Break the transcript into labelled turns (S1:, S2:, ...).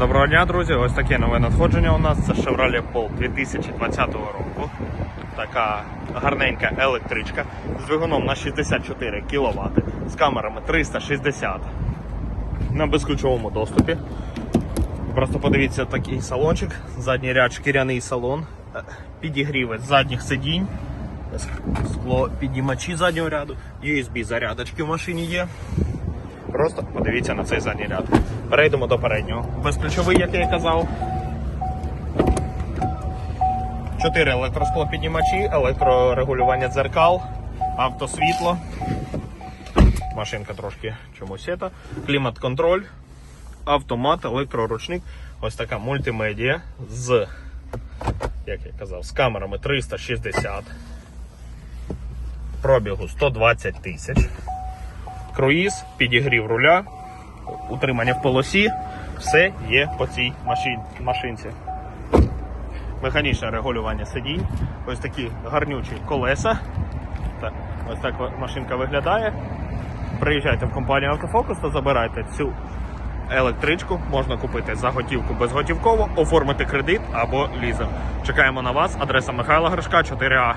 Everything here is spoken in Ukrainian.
S1: Доброго дня, друзі! Ось таке нове надходження у нас. Це Chevrolet Bolt 2020 року. Така гарненька електричка з двигуном на 64 кВт, з камерами 360 на безключовому доступі. Просто подивіться такий салончик, задній ряд шкіряний салон, е, підігріви задніх сидінь, скло піднімачі заднього ряду, USB зарядочки в машині є. Просто подивіться на цей задній ряд. Перейдемо до переднього. Безключовий, як я і казав. Чотири електросклопіднімачі, електрорегулювання дзеркал, автосвітло. Машинка трошки чомусь це. Клімат-контроль, автомат, електроручник. Ось така мультимедіа з, як я казав, з камерами 360. Пробігу 120 тисяч круїз, підігрів руля, утримання в полосі. Все є по цій машин, машинці. Механічне регулювання сидінь. Ось такі гарнючі колеса. Так, ось так машинка виглядає. Приїжджайте в компанію Автофокус та забирайте цю електричку. Можна купити за готівку безготівково, оформити кредит або лізинг. Чекаємо на вас. Адреса Михайла Гришка, 4А.